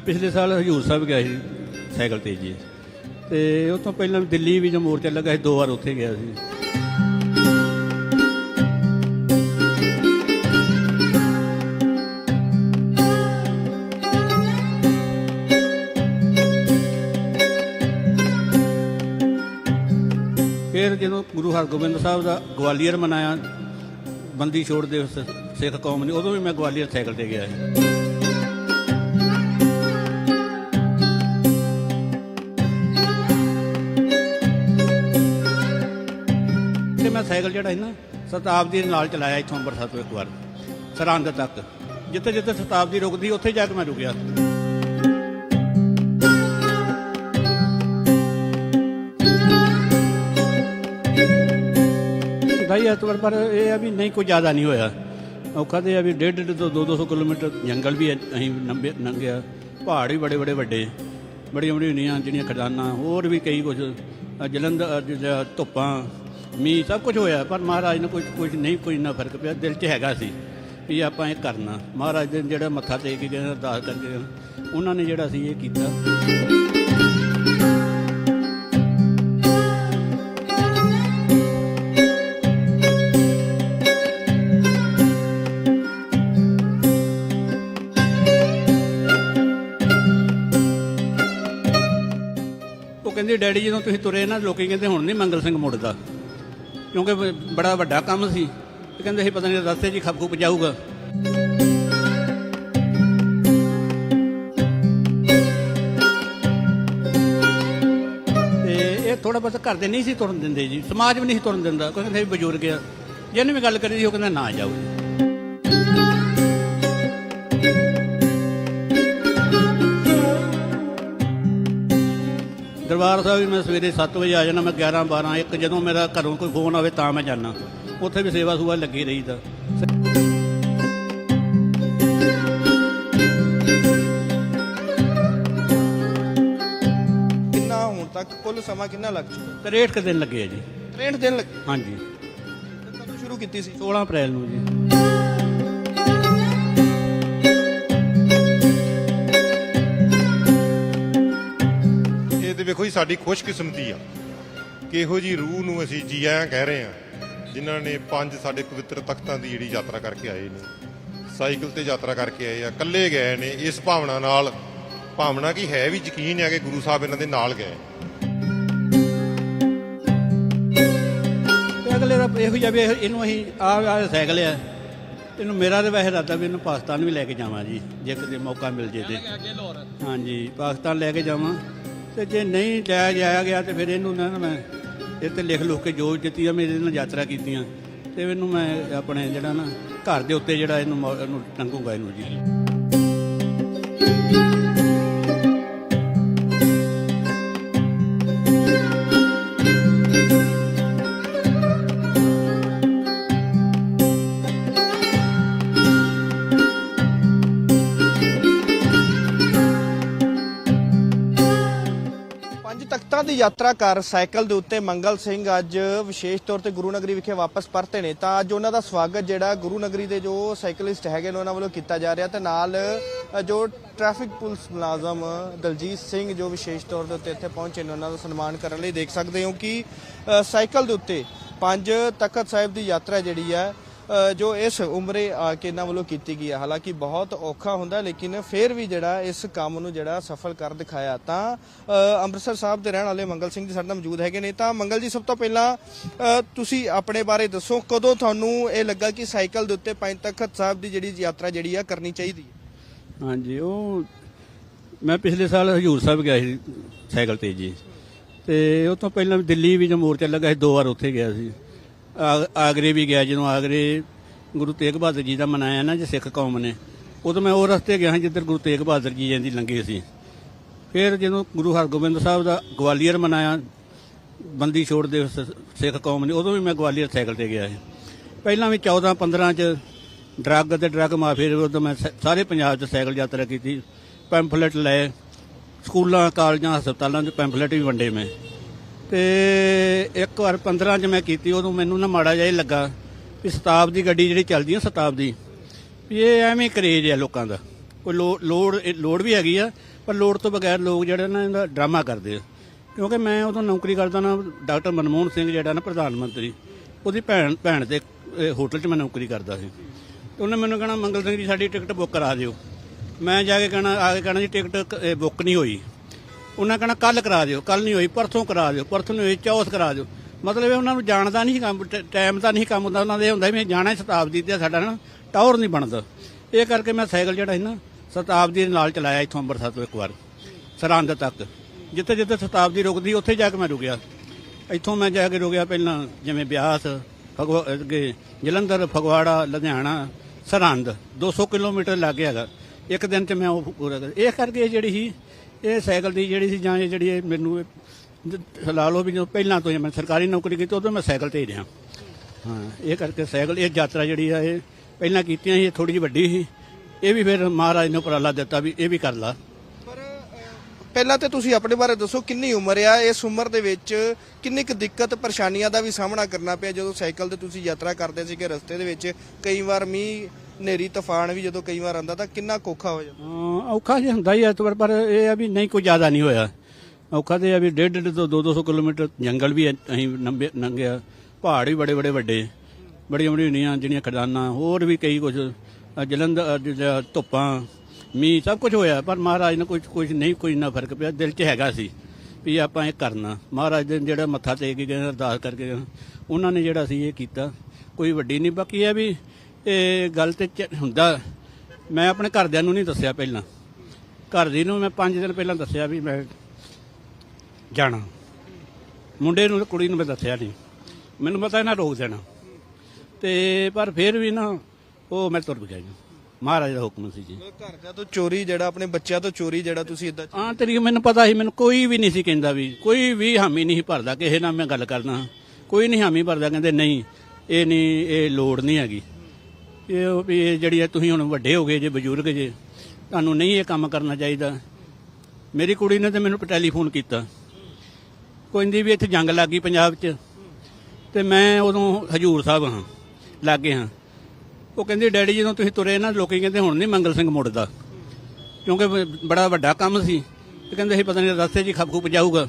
ਮੈਂ ਪਿਛਲੇ ਸਾਲ ਹਜੂਰ ਸਾਹਿਬ ਗਿਆ ਸੀ, ਸਾਈਕਲ ਤੇ ਜੀ। ਤੇ ਉਸ ਤੋਂ ਪਹਿਲਾਂ ਦਿੱਲੀ ਵੀ ਜੋ ਮੋਰਚਾ ਲੱਗਾ ਸੀ, ਦੋ ਵਾਰ ਉੱਥੇ ਗਿਆ ਸੀ। ਫਿਰ ਜਦੋਂ ਗੁਰੂ ਹਰਗੋਬਿੰਦ ਸਾਹਿਬ ਦਾ ਗਵਾਲੀਅਰ ਮਨਾਇਆ, ਬੰਦੀ ਛੋੜ ਦਿਵਸ, ਸਿੱਖ ਕੌਮ ਨੇ, ਉਦੋਂ ਵੀ ਮੈਂ ਗਵਾਲੀਅਰ ਸਾਈਕਲ ਤੇ ਗਿਆ ਸੀ। ਤੇ ਸਾਈਕਲ ਜਿਹੜਾ ਸੀ ਨਾ ਸ਼ਤਾਬਦੀ ਦੇ ਨਾਲ ਚਲਾਇਆ ਇੱਥੋਂ ਅੰਮ੍ਰਿਤਸਰ ਤੋਂ ਇੱਕ ਵਾਰ, ਸਰਹੰਦ ਤੱਕ। ਜਿੱਥੇ ਜਿੱਥੇ ਸ਼ਤਾਬਦੀ ਰੁਕਦੀ, ਉੱਥੇ ਜਾ ਕੇ ਮੈਂ ਰੁਕਿਆ। ਦਾਈ ਐਤਵਾਰ ਪਰ ਇਹ ਆ ਵੀ ਨਹੀਂ ਕੋਈ ਜ਼ਿਆਦਾ ਨਹੀਂ ਹੋਇਆ। ਔਖਾ ਤੇ ਆ ਵੀ ਡੇਢ ਡੇਢ ਤੋਂ 200 ਕਿਲੋਮੀਟਰ ਜੰਗਲ ਵੀ ਅਸੀਂ ਨੰਬੇ ਲੰਘਿਆ। ਪਹਾੜ ਵੀ ਬੜੇ ਬੜੇ ਵੱਡੇ। ਬੜੀਆਂ ਬੜੀਆਂ ਜਿਹੜੀਆਂ ਖਜ਼ਾਨਾ, ਹੋਰ ਵੀ ਕਈ ਕੁਝ ਜਲੰਧਰ ਧੁੱਪਾਂ ਮੀਂਹ ਸਭ ਕੁਝ ਹੋਇਆ ਪਰ ਮਹਾਰਾਜ ਨੂੰ ਕੁਝ ਕੁਝ ਨਹੀਂ ਕੋਈ ਨਾ ਫ਼ਰਕ ਪਿਆ ਦਿਲ 'ਚ ਹੈਗਾ ਸੀ ਵੀ ਆਪਾਂ ਇਹ ਕਰਨਾ। ਮਹਾਰਾਜ ਦੇ ਜਿਹੜਾ ਮੱਥਾ ਟੇਕ ਕੇ ਗਏ ਅਰਦਾਸ ਕਰਕੇ ਗਏ, ਉਹਨਾਂ ਨੇ ਜਿਹੜਾ ਸੀ ਇਹ ਕੀਤਾ। ਉਹ ਕਹਿੰਦੇ ਡੈਡੀ ਜਦੋਂ ਤੁਸੀਂ ਤੁਰੇ ਨਾ ਲੋਕੀ ਕਹਿੰਦੇ ਹੁਣ ਨਹੀਂ ਮੰਗਲ ਸਿੰਘ ਮੁੜਦਾ। ਕਿਉਂਕਿ ਬੜਾ ਵੱਡਾ ਕੰਮ ਸੀ। ਤੇ ਕਹਿੰਦੇ ਸੀ ਪਤਾ ਨਹੀਂ ਰਸਤੇ 'ਚ ਹੀ ਖੱਪ ਖੁੱਪ ਜਾਊਗਾ। ਤੇ ਇਹ ਥੋੜਾ ਬਹੁਤ ਘਰ ਦੇ ਨਹੀਂ ਸੀ ਤੁਰਨ ਦਿੰਦੇ ਜੀ। ਸਮਾਜ ਵੀ ਨਹੀਂ ਸੀ ਤੁਰਨ ਦਿੰਦਾ। ਕਹਿੰਦੇ ਵੀ ਬਜ਼ੁਰਗ ਆ। ਜਿਹਨੇ ਵੀ ਗੱਲ ਕਰੀ ਸੀ ਉਹ ਕਹਿੰਦਾ ਨਾ ਜਾਓ ਦਰਬਾਰ ਸਾਹਿਬ ਵੀ ਮੈਂ ਸਵੇਰੇ 7 ਵਜੇ ਆ ਜਾਣਾ ਮੈਂ 11 12 1 ਜਦੋਂ ਮੇਰਾ ਘਰੋਂ ਕੋਈ ਫੋਨ ਆਵੇ ਤਾਂ ਮੈਂ ਜਾਣਾ ਉੱਥੇ ਵੀ ਸੇਵਾ ਸੁਭਾ ਲੱਗੀ ਰਹੀਦਾ। ਕਿੰਨਾ ਹੁਣ ਤੱਕ? ਕੁੱਲ ਸਮਾਂ ਕਿੰਨਾ ਲੱਗ ਚੁੱਕਾ? 63 ਕੁ ਦਿਨ ਲੱਗੇ ਆ ਜੀ। 63 ਦਿਨ ਲੱਗੇ? ਹਾਂਜੀ। ਤੇ ਕਦੋਂ ਸ਼ੁਰੂ ਕੀਤੀ ਸੀ। 16 ਅਪ੍ਰੈਲ ਨੂੰ ਜੀ। ਜੀ ਸਾਡੀ ਖੁਸ਼ਕਿਸਮਤੀ ਆ ਕਿ ਇਹੋ ਜੀ ਰੂਹ ਨੂੰ ਅਸੀਂ ਜੀ ਆਇਆਂ ਕਹਿ ਰਹੇ ਆ ਜਿਨ੍ਹਾਂ ਨੇ ਪੰਜ ਸਾਡੇ ਪਵਿੱਤਰ ਤਖਤਾਂ ਦੀ ਜਿਹੜੀ ਯਾਤਰਾ ਕਰਕੇ ਆਏ ਨੇ। ਸਾਈਕਲ ਤੇ ਯਾਤਰਾ ਕਰਕੇ ਆਏ ਆ ਇਕੱਲੇ ਗਏ ਨੇ ਇਸ ਭਾਵਨਾ ਨਾਲ ਭਾਵਨਾ ਕੀ ਹੈ ਵੀ ਯਕੀਨ ਹੈ ਕਿ ਗੁਰੂ ਸਾਹਿਬ ਇਹਨਾਂ ਦੇ ਨਾਲ ਗਏ। ਤੇ ਅਗਲੇ ਦਾ ਇਹੋ ਜਿਹਾ ਵੀ ਇਹ- ਇਹਨੂੰ ਅਸੀਂ ਆ ਆ ਸਾਈਕਲ ਆ ਇਹਨੂੰ ਮੇਰਾ ਤੇ ਵੈਸੇ ਇਰਾਦਾ ਵੀ ਇਹਨੂੰ ਪਾਕਿਸਤਾਨ ਵੀ ਲੈ ਕੇ ਜਾਵਾਂ ਜੀ ਜੇ ਕਿਤੇ ਮੌਕਾ ਮਿਲ ਜੇ ਤੇ। ਹਾਂਜੀ ਪਾਕਿਸਤਾਨ ਲੈ ਕੇ ਜਾਵਾਂ। ਤੇ ਜੇ ਨਹੀਂ ਲੈ ਜਾਇਆ ਗਿਆ ਤੇ ਫਿਰ ਇਹਨੂੰ ਨਾ ਮੈਂ ਇਹ ਤੇ ਲਿਖ ਲੁਖ ਕੇ ਜੋ ਜਿੱਤੀਆਂ ਮੇਰੇ ਨਾਲ ਯਾਤਰਾ ਕੀਤੀਆਂ। ਤੇ ਇਹਨੂੰ ਮੈਂ ਆਪਣੇ ਜਿਹੜਾ ਨਾ ਘਰ ਦੇ ਉੱਤੇ ਜਿਹੜਾ ਇਹਨੂੰ ਮੌ- ਇਹਨੂੰ ਟੰਗੂਗਾ ਇਹਨੂੰ ਜੀ। ਤਖਤਾਂ ਯਾਤਰਾ ਕਰ ਸਾਈਕਲ ਦੇ ਉੱਤੇ ਮੰਗਲ ਸਿੰਘ ਅੱਜ ਵਿਸ਼ੇਸ਼ ਤੌਰ ਤੇ ਗੁਰੂ ਨਗਰੀ ਵਿਖੇ ਵਾਪਸ ਪਰਤੇ ਨੇ। ਤਾਂ ਅੱਜ ਉਹਨਾਂ ਦਾ ਸਵਾਗਤ ਜਿਹੜਾ ਗੁਰੂ ਨਗਰੀ ਦੇ ਜੋ ਸਾਈਕਲਿਸਟ ਹੈਗੇ ਨੇ ਉਹਨਾਂ ਵੱਲੋਂ ਕੀਤਾ ਜਾ ਰਿਹਾ। ਤੇ ਨਾਲ ਜੋ ਟ੍ਰੈਫਿਕ ਪੁਲਿਸ ਮੁਲਾਜ਼ਮ ਦਲਜੀਤ ਸਿੰਘ ਜੋ ਵਿਸ਼ੇਸ਼ ਤੌਰ ਦੇ ਉੱਤੇ ਇੱਥੇ ਪਹੁੰਚੇ ਨੇ, ਉਹਨਾਂ ਦਾ ਸਨਮਾਨ ਕਰਨ ਲਈ ਦੇਖ ਸਕਦੇ ਹੋ ਕਿ ਸਾਈਕਲ ਦੇ ਉੱਤੇ ਪੰਜ ਤਖਤ ਸਾਹਿਬ ਦੀ ਯਾਤਰਾ ਜਿਹੜੀ ਹੈ ਜੋ ਇਸ ਉਮਰੇ ਆ ਕੇ ਇਹਨਾਂ ਵੱਲੋਂ ਕੀਤੀ ਗਈ ਹੈ ਹਾਲਾਂਕਿ ਬਹੁਤ ਔਖਾ ਹੁੰਦਾ, ਲੇਕਿਨ ਫਿਰ ਵੀ ਜਿਹੜਾ ਇਸ ਕੰਮ ਨੂੰ ਜਿਹੜਾ ਸਫਲ ਕਰ ਦਿਖਾਇਆ, ਤਾਂ ਅੰਮ੍ਰਿਤਸਰ ਸਾਹਿਬ ਦੇ ਰਹਿਣ ਵਾਲੇ ਮੰਗਲ ਸਿੰਘ ਜੀ ਸਾਡੇ ਨਾਲ ਮੌਜੂਦ ਹੈਗੇ ਨੇ। ਤਾਂ, ਮੰਗਲ ਜੀ, ਸਭ ਤੋਂ ਪਹਿਲਾਂ ਤੁਸੀਂ ਆਪਣੇ ਬਾਰੇ ਦੱਸੋ, ਕਦੋਂ ਤੁਹਾਨੂੰ ਇਹ ਲੱਗਾ ਕਿ ਸਾਈਕਲ ਦੇ ਉੱਤੇ ਪੰਜ ਤਖਤ ਸਾਹਿਬ ਦੀ ਜਿਹੜੀ ਯਾਤਰਾ ਜਿਹੜੀ ਆ ਕਰਨੀ ਚਾਹੀਦੀ ਹੈ? ਹਾਂਜੀ, ਉਹ ਮੈਂ ਪਿਛਲੇ ਸਾਲ ਹਜੂਰ ਸਾਹਿਬ ਗਿਆ ਸੀ ਸਾਈਕਲ ਤੇ ਜੀ। ਤੇ ਉਹ ਤੋਂ ਪਹਿਲਾਂ ਦਿੱਲੀ ਵੀ ਜੋ ਮੋਰਚਾ ਲੱਗਾ ਸੀ, ਦੋ ਵਾਰ ਉੱਥੇ ਗਿਆ ਸੀ। ਆਗਰੇ ਵੀ ਗਿਆ, ਜਦੋਂ ਆਗਰੇ ਗੁਰੂ ਤੇਗ ਬਹਾਦਰ ਜੀ ਦਾ ਮਨਾਇਆ ਨਾ, ਜੇ ਸਿੱਖ ਕੌਮ ਨੇ, ਉਦੋਂ ਮੈਂ ਉਹ ਰਸਤੇ ਗਿਆ ਸੀ ਜਿੱਧਰ ਗੁਰੂ ਤੇਗ ਬਹਾਦਰ ਜੀ ਜਾਂਦੀ ਲੰਘੇ ਸੀ। ਫਿਰ ਜਦੋਂ ਗੁਰੂ ਹਰਗੋਬਿੰਦ ਸਾਹਿਬ ਦਾ ਗਵਾਲੀਅਰ ਮਨਾਇਆ, ਬੰਦੀ ਛੋੜ ਦੇ ਸਿੱਖ ਕੌਮ ਨੇ, ਉਦੋਂ ਵੀ ਮੈਂ ਗਵਾਲੀਅਰ ਸਾਈਕਲ ਤੇ ਗਿਆ ਸੀ। ਪਹਿਲਾਂ ਵੀ 14 15 ਚ ਡਰੱਗ ਤੇ ਡਰੱਗ ਮਾਫੀਆ ਦੇ ਵਿਰੁੱਧ ਮੈਂ ਸ- ਸਾਰੇ ਪੰਜਾਬ 'ਚ ਸਾਈਕਲ ਯਾਤਰਾ ਕੀਤੀ, ਪੈਂਫਲੇਟ ਲਏ, ਸਕੂਲਾਂ, ਕਾਲਜਾਂ, ਹਸਪਤਾਲਾਂ 'ਚ ਪੈਂਫਲੇਟ ਵੀ ਵੰਡੇ ਮੈਂ। ਤੇ ਇੱਕ ਵਾਰ 15 ਚ ਮੈਂ ਕੀਤੀ ਉਦੋਂ ਮੈਨੂੰ ਨਾ ਮਾੜਾ ਜਿਹਾ ਇਹ ਲੱਗਾ ਵੀ ਸ਼ਤਾਬਦੀ ਗੱਡੀ ਜਿਹੜੀ ਚੱਲਦੀ ਆ ਸ਼ਤਾਬਦੀ ਵੀ ਇਹ ਐਵੇਂ ਕਰੇਜ ਹੈ ਲੋਕਾਂ ਦਾ। ਕੋਈ ਲੋ- ਲੋੜ ਲੋੜ ਵੀ ਹੈਗੀ ਆ ਪਰ ਲੋੜ ਤੋਂ ਬਗੈਰ ਲੋਕ ਜਿਹੜੇ ਨਾ ਇਹਦਾ ਡਰਾਮਾ ਕਰਦੇ ਆ। ਕਿਉਂਕਿ ਮੈਂ ਉਦੋਂ ਨੌਕਰੀ ਕਰਦਾ ਨਾ ਡਾਕਟਰ ਮਨਮੋਹਨ ਸਿੰਘ ਜਿਹੜਾ ਨਾ ਪ੍ਰਧਾਨ ਮੰਤਰੀ ਉਹਦੀ ਭੈਣ ਭੈਣ ਦੇ ਹੋਟਲ 'ਚ ਮੈਂ ਨੌਕਰੀ ਕਰਦਾ ਸੀ। ਤੇ ਉਹਨੇ ਮੈਨੂੰ ਕਹਿਣਾ ਮੰਗਲ ਸਿੰਘ ਜੀ ਸਾਡੀ ਟਿਕਟ ਬੁੱਕ ਕਰਾ ਦਿਓ। ਮੈਂ ਜਾ ਕੇ ਕਹਿਣਾ ਆ ਕੇ ਕਹਿਣਾ ਜੀ ਟਿਕਟ ਅਹ, ਬੁੱਕ ਨਹੀਂ ਹੋਈ। ਉਹਨਾਂ ਕਹਿਣਾ ਕੱਲ ਕਰਾ ਦਿਓ ਕੱਲ ਨਹੀਂ ਹੋਈ, ਪਰਸੋਂ ਕਰਾ ਦਿਓ, ਪਰਸੋਂ ਨਹੀਂ ਹੋਈ, ਚੌਥ ਕਰਾ ਦਿਓ। ਮਤਲਬ ਇਹ ਉਹਨਾਂ ਨੂੰ ਜਾਣਦਾ ਨਹੀਂ ਕੰਮ, ਟ- ਟਾਈਮ ਦਾ ਨਹੀਂ ਕੰਮ ਹੁੰਦਾ, ਉਹਨਾਂ ਦੇ ਇਹ ਹੁੰਦਾ ਵੀ ਜਾਣਾ ਹੀ ਸ਼ਤਾਬਦੀ ਤੇ ਸਾਡਾ ਨਾ ਟਾਵਰ ਨਹੀਂ ਬਣਦਾ। ਇਹ ਕਰਕੇ ਮੈਂ ਸਾਈਕਲ ਜਿਹੜਾ ਸੀ ਨਾ ਸ਼ਤਾਬਦੀ ਦੇ ਨਾਲ ਚਲਾਇਆ ਇੱਥੋਂ ਅੰਮ੍ਰਿਤਸਰ ਤੋਂ ਇੱਕ ਵਾਰ, ਸਰਹੰਦ ਤੱਕ। ਜਿੱਥੇ ਜਿੱਥੇ ਸ਼ਤਾਬਦੀ ਰੁਕਦੀ, ਉੱਥੇ ਜਾ ਕੇ ਮੈਂ ਰੁਕਿਆ। ਇੱਥੋਂ ਮੈਂ ਜਾ ਕੇ ਰੁਕਿਆ ਪਹਿਲਾਂ ਜਿਵੇਂ ਬਿਆਸ, ਫਗਵਾ, ਅੱਗੇ ਜਲੰਧਰ, ਫਗਵਾੜਾ, ਲੁਧਿਆਣਾ, ਸਰਹੰਦ 200 ਕਿਲੋਮੀਟਰ ਲੱਗ ਹੈਗਾ। ਇੱਕ ਦਿਨ ਚ ਮੈਂ ਉਹ ਪੂਰਾ ਕਰ, ਇਹ ਕਰਕੇ ਇਹ ਜਿਹੜੀ ਸੀ ਇਹ ਸਾਈਕਲ ਦੀ ਜਿਹੜੀ ਸੀ ਜਾਂ ਇਹ ਜਿਹੜੀ ਇਹ ਮੈਨੂੰ ਇਹ ਲਾ ਲਓ ਵੀ ਜਦੋਂ ਪਹਿਲਾਂ ਤੋਂ ਹੀ ਮੈਂ ਸਰਕਾਰੀ ਨੌਕਰੀ ਕੀਤੀ, ਉਦੋਂ ਮੈਂ ਸਾਈਕਲ ਤੇ ਹੀ ਰਿਹਾ। ਹਾਂ, ਇਹ ਕਰਕੇ ਸਾਈਕਲ, ਇਹ ਯਾਤਰਾ ਜਿਹੜੀ ਆ, ਇਹ ਪਹਿਲਾਂ ਕੀਤੀਆਂ ਸੀ ਥੋੜੀ ਜਿਹੀ ਵੱਡੀ ਸੀ। ਇਹ ਵੀ ਫਿਰ ਮਹਾਰਾਜ ਨੇ ਉਪਰਾਲਾ ਦਿੱਤਾ ਵੀ ਇਹ ਵੀ ਕਰ ਲਾ। ਪਹਿਲਾਂ ਤੇ ਤੁਸੀਂ ਆਪਣੇ ਬਾਰੇ ਦੱਸੋ, ਕਿੰਨੀ ਉਮਰ ਆ? ਇਸ ਉਮਰ ਦੇ ਵਿੱਚ ਕਿੰਨੀ ਕੁ ਦਿੱਕਤ, ਪਰੇਸ਼ਾਨੀਆਂ ਦਾ ਵੀ ਸਾਹਮਣਾ ਕਰਨਾ ਪਿਆ ਜਦੋਂ ਸਾਈਕਲ ਤੇ ਤੁਸੀਂ ਯਾਤਰਾ ਕਰਦੇ ਸੀਗੇ ਰਸਤੇ ਦੇ ਵਿੱਚ? ਕਈ ਵਾਰ ਮੀਂਹ ਹਨੇਰੀ ਤੂਫਾਨ ਵੀ ਜਦੋਂ ਕਈ ਵਾਰ ਆਉਂਦਾ ਤਾਂ ਕਿੰਨਾ ਕੋਖਾ ਹੋ ਜਾਂਦਾ? ਹਾਂ, ਔਖਾ ਜਿਹਾ ਹੁੰਦਾ ਹੀ ਹੈ ਪਰ ਪਰ ਇਹ ਆ ਵੀ ਨਹੀਂ ਕੋਈ ਜ਼ਿਆਦਾ ਨਹੀਂ ਹੋਇਆ। ਔਖਾ ਤੇ ਇਹ ਆ ਵੀ ਡੇਢ ਡੇਢ ਤੋਂ 200 ਕਿਲੋਮੀਟਰ ਜੰਗਲ ਵੀ ਅਸੀਂ ਨੰਬੇ- ਲੰਘਿਆ ਪਹਾੜ ਵੀ ਬੜੇ ਬੜੇ ਵੱਡੇ। ਬੜੀਆਂ ਬੜੀਆਂ ਹੁੰਦੀਆਂ ਜਿਹੜੀਆਂ ਖਦਾਨਾਂ ਹੋਰ ਵੀ ਕਈ ਕੁਝ ਜਲੰਧਰ ਅ, ਜਿਹੜਾ ਧੁੱਪਾਂ ਮੀਂਹ ਸਭ ਕੁਝ ਹੋਇਆ ਪਰ ਮਹਾਰਾਜ ਨੇ ਕੁਝ ਕੁਝ ਨਹੀਂ ਕੋਈ ਨਾ ਫ਼ਰਕ ਪਿਆ। ਦਿਲ 'ਚ ਹੈਗਾ ਸੀ ਵੀ ਆਪਾਂ ਇਹ ਕਰਨਾ। ਮਹਾਰਾਜ ਦੇ ਜਿਹੜਾ ਮੱਥਾ ਟੇਕ ਕੇ ਗਏ ਅਰਦਾਸ ਕਰਕੇ ਗਏ, ਉਹਨਾਂ ਨੇ ਜਿਹੜਾ ਸੀ ਇਹ ਕੀਤਾ। ਕੋਈ ਵੱਡੀ ਨਹੀਂ ਬਾਕੀ ਇਹ ਵੀ ਇਹ ਗੱਲ ਤੇ ਹੁੰਦਾ। ਮੈਂ ਆਪਣੇ ਘਰਦਿਆਂ ਨੂੰ ਨਹੀਂ ਦੱਸਿਆ ਪਹਿਲਾਂ। ਘਰ ਦੀ ਨੂੰ ਮੈਂ 5 ਦਿਨ ਪਹਿਲਾਂ ਦੱਸਿਆ ਵੀ ਮੈਂ ਜਾਣਾ। ਮੁੰਡੇ ਨੂੰ ਕੁੜੀ ਨੂੰ ਮੈਂ ਦੱਸਿਆ ਨਹੀਂ। ਮੈਨੂੰ ਪਤਾ ਇਹਨਾਂ ਰੋਕ ਦੇਣਾ। ਤੇ ਪਰ ਫਿਰ ਵੀ ਨਾ ਉਹ ਮੈਂ ਤੁਰ ਗਿਆ ਜੀ। ਮਹਾਰਾਜ ਦਾ ਹੁਕਮ ਸੀ ਜੀ। ਘਰਦਿਆਂ ਤੋਂ ਚੋਰੀ ਜਿਹੜਾ ਆਪਣੇ ਬੱਚਿਆਂ ਤੋਂ ਚੋਰੀ ਜਿਹੜਾ ਤੁਸੀਂ ਇਦਾਂ ਹਾਂ ਤੇਰੀ ਮੈਨੂੰ ਪਤਾ ਸੀ ਮੈਨੂੰ ਕੋਈ ਵੀ ਨਹੀਂ ਸੀ ਕਹਿੰਦਾ ਵੀ ਕੋਈ ਵੀ ਹਾਮੀ ਨਹੀਂ ਭਰਦਾ। ਕਿਸੇ ਨਾਲ ਮੈਂ ਗੱਲ ਕਰਨਾ ਕੋਈ ਨਹੀਂ ਹਾਮੀ ਭਰਦਾ ਕਹਿੰਦੇ ਨਹੀਂ ਇਹ ਨਹੀਂ ਇਹ ਲੋੜ ਨਹੀਂ ਹੈਗੀ। ਇਹ ਉਹ ਵੀ ਇਹ ਜਿਹੜੀ ਹੈ ਤੁਸੀਂ ਹੁਣ ਵੱਡੇ ਹੋ ਗਏ ਜੇ, ਬਜ਼ੁਰਗ ਜੇ, ਤੁਹਾਨੂੰ ਨਹੀਂ ਇਹ ਕੰਮ ਕਰਨਾ ਚਾਹੀਦਾ। ਮੇਰੀ ਕੁੜੀ ਨੇ ਤੇ ਮੈਨੂੰ ਟੈਲੀਫੋਨ ਕੀਤਾ। ਕਹਿੰਦੀ ਵੀ ਇੱਥੇ ਜੰਗ ਲੱਗ ਗਈ ਪੰਜਾਬ 'ਚ। ਤੇ ਮੈਂ ਉਦੋਂ ਹਜੂਰ ਸਾਹਿਬ ਹਾਂ, ਲਾਗੇ ਹਾਂ। ਉਹ ਕਹਿੰਦੀ, ਡੈਡੀ, ਜਦੋਂ ਤੁਸੀਂ ਤੁਰੇ ਨਾ, ਲੋਕੀ ਕਹਿੰਦੇ ਹੁਣ ਨਹੀਂ ਮੰਗਲ ਸਿੰਘ ਮੁੜਦਾ। ਕਿਉਂਕਿ ਬੜਾ ਵੱਡਾ ਕੰਮ ਸੀ। ਤੇ ਕਹਿੰਦੇ ਸੀ ਪਤਾ ਨਹੀਂ ਰਸਤੇ 'ਚ ਹੀ ਖੱਪ ਖੁੱਪ ਜਾਊਗਾ।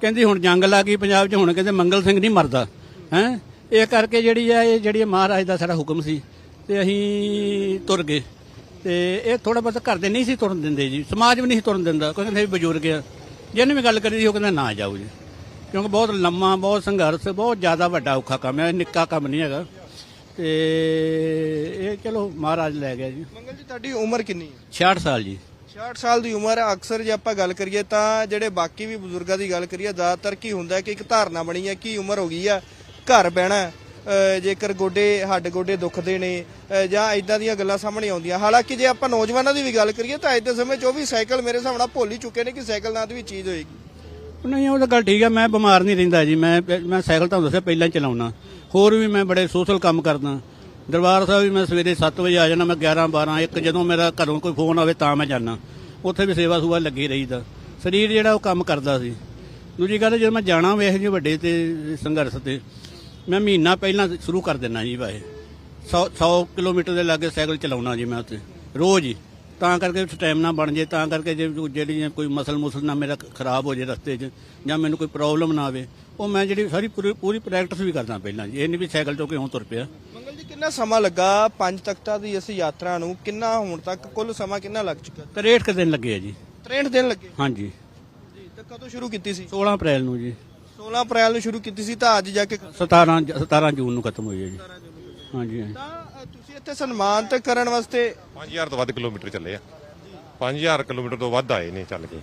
ਕਹਿੰਦੀ, ਹੁਣ ਜੰਗ ਲੱਗ ਗਈ ਪੰਜਾਬ 'ਚ, ਹੁਣ ਕਹਿੰਦੇ ਮੰਗਲ ਸਿੰਘ ਨਹੀਂ ਮਰਦਾ। ਹੈ? ਇਹ ਕਰਕੇ ਜਿਹੜੀ ਆ, ਇਹ ਜਿਹੜੀ ਮਹਾਰਾਜ ਦਾ ਸਾਡਾ ਹੁਕਮ ਸੀ। ਤੇ ਅਸੀਂ ਤੁਰ ਗਏ। ਤੇ ਇਹ ਥੋੜਾ ਬਹੁਤ ਘਰ ਦੇ ਨਹੀਂ ਸੀ ਤੁਰਨ ਦਿੰਦੇ ਜੀ। ਸਮਾਜ ਵੀ ਨਹੀਂ ਤੁਰਨ ਦਿੰਦਾ। ਕੋਈ ਕਹਿੰਦੇ ਵੀ ਬਜ਼ੁਰਗ ਆ। ਜਿਹਨੇ ਵੀ ਗੱਲ ਕਰੀ ਸੀ ਉਹ ਕਹਿੰਦਾ ਨਾ ਜਾਓ ਜੀ। ਕਿਉਂਕਿ ਬਹੁਤ ਲੰਮਾ ਬਹੁਤ ਸੰਘਰਸ਼ ਬਹੁਤ ਜ਼ਿਆਦਾ ਵੱਡਾ ਔਖਾ ਕੰਮ ਹੈ। ਨਿੱਕਾ ਕੰਮ ਨਹੀਂ ਹੈਗਾ। ਤੇ ਇਹ ਚਲੋ ਮਹਾਰਾਜ ਲੈ ਗਿਆ ਜੀ। ਮੰਗਲ ਜੀ ਤੁਹਾਡੀ ਉਮਰ ਕਿੰਨੀ ਹੈ? 66 ਸਾਲ ਜੀ। 66 ਸਾਲ ਦੀ ਉਮਰ ਹੈ। ਅਕਸਰ ਜੇ ਆਪਾਂ ਗੱਲ ਕਰੀਏ ਤਾਂ ਜਿਹੜੇ ਬਾਕੀ ਵੀ ਬਜ਼ੁਰਗਾਂ ਦੀ ਗੱਲ ਕਰੀਏ ਜ਼ਿਆਦਾਤਰ ਕੀ ਹੁੰਦਾ ਕਿ ਇੱਕ ਧਾਰਨਾ ਬਣੀ ਹੈ ਕਿ ਉਮਰ ਹੋ ਗਈ ਆ ਘਰ ਬਹਿਣਾ ਜੇਕਰ ਗੋਡੇ, ਹੱਡ ਗੋਡੇ ਦੁਖਦੇ ਨੇ ਜਾਂ ਇਦਾਂ ਦੀਆਂ ਗੱਲਾਂ ਸਾਹਮਣੇ ਆਉਂਦੀਆਂ। ਹਾਲਾਂਕਿ ਜੇ ਆਪਾਂ ਨੌਜਵਾਨਾਂ ਦੀ ਵੀ ਗੱਲ ਕਰੀਏ, ਤਾਂ ਅੱਜ ਦੇ ਸਮੇਂ 'ਚ ਉਹ ਵੀ ਸਾਈਕਲ ਮੇਰੇ ਹਿਸਾਬ ਨਾਲ ਭੁੱਲ ਹੀ ਚੁੱਕੇ ਨੇ ਕਿ ਸਾਈਕਲ ਨਾਂ ਦੀ ਵੀ ਚੀਜ਼ ਹੋਏਗੀ। ਨਹੀਂ, ਉਹ ਤਾਂ ਗੱਲ ਠੀਕ ਹੈ ਮੈਂ ਬਿਮਾਰ ਨਹੀਂ ਰਹਿੰਦਾ ਜੀ। ਮੈਂ ਮੈਂ ਸਾਈਕਲ ਤੁਹਾਨੂੰ ਦੱਸਿਆ, ਪਹਿਲਾਂ ਹੀ ਚਲਾਉਣਾ। ਹੋਰ ਵੀ ਮੈਂ ਬੜੇ ਸੋਸ਼ਲ ਕੰਮ ਕਰਦਾ। ਦਰਬਾਰ ਸਾਹਿਬ ਵੀ ਮੈਂ ਸਵੇਰੇ 7 ਵਜੇ ਆ ਜਾਣਾ ਮੈਂ 11 12 1 ਜਦੋਂ ਮੇਰਾ ਘਰੋਂ ਕੋਈ ਫੋਨ ਆਵੇ ਤਾਂ ਮੈਂ ਜਾਣਾ ਉੱਥੇ ਵੀ ਸੇਵਾ ਸੁਵਾ ਲੱਗੀ ਰਹੀਦਾ। ਸਰੀਰ ਜਿਹੜਾ ਉਹ ਕੰਮ ਕਰਦਾ ਸੀ। ਦੂਜੀ ਗੱਲ, ਜਦੋਂ ਮੈਂ ਜਾਣਾ ਵੇਖ ਜੀ ਵੱਡੇ ਤੇ ਸੰਘਰਸ਼ ਤੇ ਮੈਂ ਮਹੀਨਾ ਪਹਿਲਾਂ ਸ਼ੁਰੂ ਕਰ ਦਿੰਦਾ ਜੀ ਵਾਏ 100 100 ਕਿਲੋਮੀਟਰ ਦੇ ਲਾਗੇ ਸਾਈਕਲ ਚਲਾਉਣਾ ਜੀ ਮੈਂ ਉੱਥੇ ਰੋਜ਼ ਹੀ। ਤਾਂ ਕਰਕੇ ਸਟੈਮਨਾ ਬਣ ਜੇ ਤਾਂ ਕਰਕੇ ਜੇ ਜਿਹੜੀ ਕੋਈ ਮਸਲ ਮੁਸਲ ਨਾ ਮੇਰਾ ਖਰਾਬ ਹੋ ਜੇ ਰਸਤੇ 'ਚ ਜਾਂ ਮੈਨੂੰ ਕੋਈ ਪ੍ਰੋਬਲਮ ਨਾ ਆਵੇ ਉਹ ਮੈਂ ਜਿਹੜੀ ਸਾਰੀ ਪੂਰੀ ਪੂਰੀ ਪ੍ਰੈਕਟਿਸ ਵੀ ਕਰਦਾ ਪਹਿਲਾਂ ਜੀ ਇਹ ਨਹੀਂ ਵੀ ਸਾਈਕਲ ਤੋਂ ਕਿਉਂ ਤੁਰ ਪਿਆ। ਮੰਗਲ ਜੀ ਕਿੰਨਾ ਸਮਾਂ ਲੱਗਾ ਪੰਜ ਤਖਤਾਂ ਦੀ ਇਸ ਯਾਤਰਾ ਨੂੰ? ਕਿੰਨਾ ਹੁਣ ਤੱਕ ਕੁੱਲ ਸਮਾਂ ਕਿੰਨਾ ਲੱਗ ਚੁੱਕਾ 63 ਕੁ ਦਿਨ ਲੱਗੇ ਆ ਜੀ। 63 ਦਿਨ ਲੱਗੇ? ਹਾਂਜੀ। ਜੀ ਤੇ ਕਦੋਂ ਸ਼ੁਰੂ ਕੀਤੀ ਸੀ? 16 ਅਪ੍ਰੈਲ ਨੂੰ ਜੀ। 16 ਅਪ੍ਰੈਲ ਨੂੰ ਸ਼ੁਰੂ ਕੀਤੀ ਸੀ ਤਾਂ ਅੱਜ ਜਾ ਕੇ 17 ਜ- 17 ਜੂਨ ਨੂੰ ਖਤਮ ਹੋਈ ਹੈ ਜੀ। ਹਾਂਜੀ ਹਾਂਜੀ। ਤਾਂ ਅ, ਤੁਸੀਂ ਇੱਥੇ ਸਨਮਾਨਿਤ ਕਰਨ ਵਾਸਤੇ 5000 ਤੋਂ ਵੱਧ ਕਿਲੋਮੀਟਰ ਚੱਲੇ ਆ। 5000 ਕਿਲੋਮੀਟਰ ਤੋਂ ਵੱਧ ਆਏ ਨੇ ਚੱਲ ਕੇ।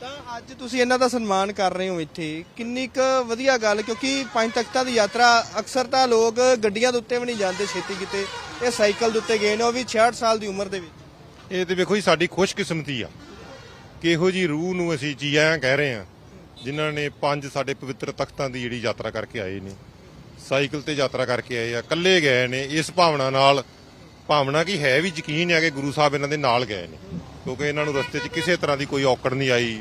ਤਾਂ ਅੱਜ ਤੁਸੀਂ ਇਹਨਾਂ ਦਾ ਸਨਮਾਨ ਕਰ ਰਹੇ ਹੋ ਇੱਥੇ। ਕਿੰਨੀ ਕੁ ਵਧੀਆ ਗੱਲ ਕਿਉਂਕਿ ਪੰਜ ਤਖਤਾਂ ਦੀ ਯਾਤਰਾ ਅਕਸਰ ਤਾਂ ਲੋਕ ਗੱਡੀਆਂ ਦੇ ਉੱਤੇ ਵੀ ਨਹੀਂ ਜਾਂਦੇ ਛੇਤੀ ਕਿਤੇ। ਇਹ ਸਾਈਕਲ ਦੇ ਉੱਤੇ ਗਏ ਨੇ ਉਹ ਵੀ 66 ਸਾਲ ਦੀ ਉਮਰ ਦੇ ਵਿੱਚ। ਇਹ ਤੇ ਵੇਖੋ ਜੀ ਸਾਡੀ ਖੁਸ਼ਕਿਸਮਤੀ ਆ। ਕਿ ਇਹੋ ਜੀ ਰੂਹ ਨੂੰ ਅਸੀਂ ਜੀ ਆਇਆਂ ਕਹਿ ਰਹੇ ਆ ਜਿਨ੍ਹਾਂ ਨੇ ਪੰਜ ਸਾਡੇ ਪਵਿੱਤਰ ਤਖਤਾਂ ਦੀ ਜਿਹੜੀ ਯਾਤਰਾ ਕਰਕੇ ਆਏ ਨੇ, ਸਾਈਕਲ ਤੇ ਯਾਤਰਾ ਕਰਕੇ ਆਏ ਆ, ਇਕੱਲੇ ਗਏ ਨੇ, ਇਸ ਭਾਵਨਾ ਨਾਲ, ਭਾਵਨਾ ਕੀ ਹੈ ਵੀ ਯਕੀਨ ਹੈ ਕਿ ਗੁਰੂ ਸਾਹਿਬ ਇਹਨਾਂ ਦੇ ਨਾਲ ਗਏ ਨੇ, ਕਿਉਂਕਿ ਇਹਨਾਂ ਨੂੰ ਰਸਤੇ 'ਚ ਕਿਸੇ ਤਰ੍ਹਾਂ ਦੀ ਕੋਈ ਔਕੜ ਨਹੀਂ ਆਈ,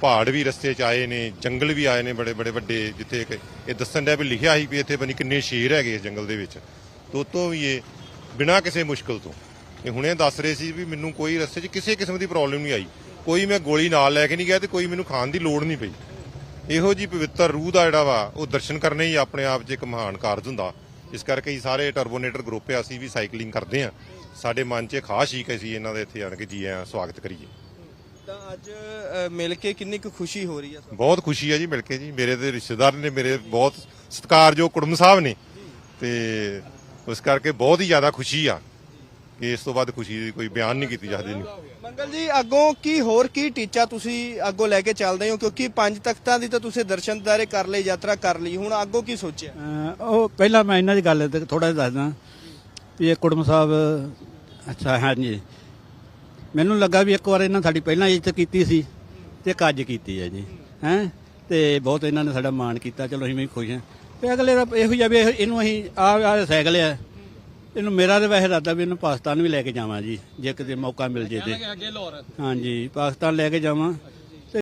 ਪਹਾੜ ਵੀ ਰਸਤੇ 'ਚ ਆਏ ਨੇ, ਜੰਗਲ ਵੀ ਆਏ ਨੇ ਬੜੇ ਬੜੇ ਵੱਡੇ, ਜਿੱਥੇ ਕਿ ਇਹ ਦੱਸਣ ਡਿਆ ਵੀ ਲਿਖਿਆ ਸੀ ਵੀ ਇੱਥੇ ਬਣੀ ਕਿੰਨੇ ਸ਼ੇਰ ਹੈਗੇ ਇਸ ਜੰਗਲ ਦੇ ਵਿੱਚ ਤੋਤੋਂ ਵੀ ਇਹ ਬਿਨਾਂ ਕਿਸੇ ਮੁਸ਼ਕਲ ਤੋਂ, ਇਹ ਹੁਣੇ ਦੱਸ ਰਹੇ ਸੀ ਵੀ ਮੈਨੂੰ ਕੋਈ ਰਸਤੇ 'ਚ ਕਿਸੇ ਕਿਸਮ ਦੀ ਪ੍ਰੋਬਲਮ ਨਹੀਂ ਆਈ, ਕੋਈ ਮੈਂ ਗੋਲੀ ਨਾਲ ਲੈ ਕੇ ਨਹੀਂ ਗਿਆ ਤੇ ਕੋਈ ਮੈਨੂੰ ਖਾਣ ਦੀ ਲੋੜ ਨਹੀਂ ਪਈ। ਇਹੋ ਜੀ ਪਵਿੱਤਰ ਰੂਹ ਦਾ ਜਿਹੜਾ ਵਾ ਉਹ ਦਰਸ਼ਨ ਕਰਨੇ ਹੀ ਆਪਣੇ ਆਪ 'ਚ ਇੱਕ ਮਹਾਨ ਕਾਰਜ ਹੁੰਦਾ। ਇਸ ਕਰਕੇ ਹੀ ਸਾਰੇ ਟਰਬੋਨੇਟਰ ਗਰੁੱਪ ਆ ਅਸੀਂ ਵੀ ਸਾਈਕਲਿੰਗ ਕਰਦੇ ਆ ਸਾਡੇ ਮਨ 'ਚ ਖਾਸ ਹੀ ਕਿ ਅਸੀਂ ਇਹਨਾਂ ਦੇ ਇੱਥੇ ਆਣ ਕੇ ਜੀ ਆਇਆਂ ਸਵਾਗਤ ਕਰੀਏ। ਤਾਂ ਅੱਜ ਮਿਲ ਕੇ ਕਿੰਨੀ ਕੁ ਖੁਸ਼ੀ ਹੋ ਰਹੀ ਹੈ? ਬਹੁਤ ਖੁਸ਼ੀ ਹੈ ਜੀ ਮਿਲ ਕੇ ਜੀ। ਮੇਰੇ ਤੇ ਰਿਸ਼ਤੇਦਾਰ ਨੇ ਮੇਰੇ ਬਹੁਤ ਸਤਿਕਾਰਯੋਗ ਕੁੜਮ ਸਾਹਿਬ ਨੇ। ਤੇ ਉਸ ਕਰਕੇ ਬਹੁਤ ਹੀ ਜ਼ਿਆਦਾ ਖੁਸ਼ੀ ਆ। ਇਸ ਤੋਂ ਬਾਅਦ ਖੁਸ਼ੀ ਦੀ ਕੋਈ ਬਿਆਨ ਨਹੀਂ ਕੀਤੀ ਜਾ ਸਕਦੀ ਨਹੀਂ ਮੰਗਲ ਜੀ ਅੱਗੋਂ ਕੀ ਹੋਰ ਕੀ ਟੀਚਾ ਤੁਸੀਂ ਅੱਗੋਂ ਲੈ ਕੇ ਚੱਲਦੇ ਹੋ? ਕਿਉਂਕਿ ਪੰਜ ਤਖਤਾਂ ਦੀ ਤਾਂ ਤੁਸੀਂ ਦਰਸ਼ਨਦਾਰੇ ਕਰ ਲਈ ਯਾਤਰਾ ਕਰ ਲਈ। ਹੁਣ ਅੱਗੋਂ ਕੀ ਸੋਚਿਆ? ਉਹ ਪਹਿਲਾਂ ਮੈਂ ਇਹਨਾਂ ਦੀ ਗੱਲ ਤੇ ਥੋੜਾ ਜਿਹਾ ਦੱਸਦਾ ਵੀ ਇਹ ਕੁੜਮ ਸਾਹਿਬ ਅੱਛਾ ਹਾਂਜੀ। ਮੈਨੂੰ ਲੱਗਾ ਵੀ ਇੱਕ ਵਾਰ ਇਹਨਾਂ ਸਾਡੀ ਪਹਿਲਾਂ ਇੱਜ਼ਤ ਕੀਤੀ ਸੀ ਤੇ ਇੱਕ ਅੱਜ ਕੀਤੀ ਹੈ ਜੀ ਹੈ? ਤੇ ਬਹੁਤ ਇਹਨਾਂ ਨੇ ਸਾਡਾ ਮਾਣ ਕੀਤਾ। ਚਲੋ ਅਸੀਂ ਵੀ ਖੁਸ਼ ਹਾਂ। ਤੇ ਅਗਲੇ ਦਾ ਇਹੋ ਜਿਹਾ ਵੀ ਇਹ- ਇਹਨੂੰ ਅਸੀਂ ਆ ਆ ਸਾਈਕਲ ਆ। ਇਹਨੂੰ ਮੇਰਾ ਤੇ ਵੈਸੇ ਇਰਾਦਾ ਵੀ ਇਹਨੂੰ ਪਾਕਿਸਤਾਨ ਵੀ ਲੈ ਕੇ ਜਾਵਾਂ ਜੀ ਜੇ ਕਿਤੇ ਮੌਕਾ ਮਿਲ ਜੇ ਤੇ। ਹਾਂਜੀ ਪਾਕਿਸਤਾਨ ਲੈ ਕੇ ਜਾਵਾਂ।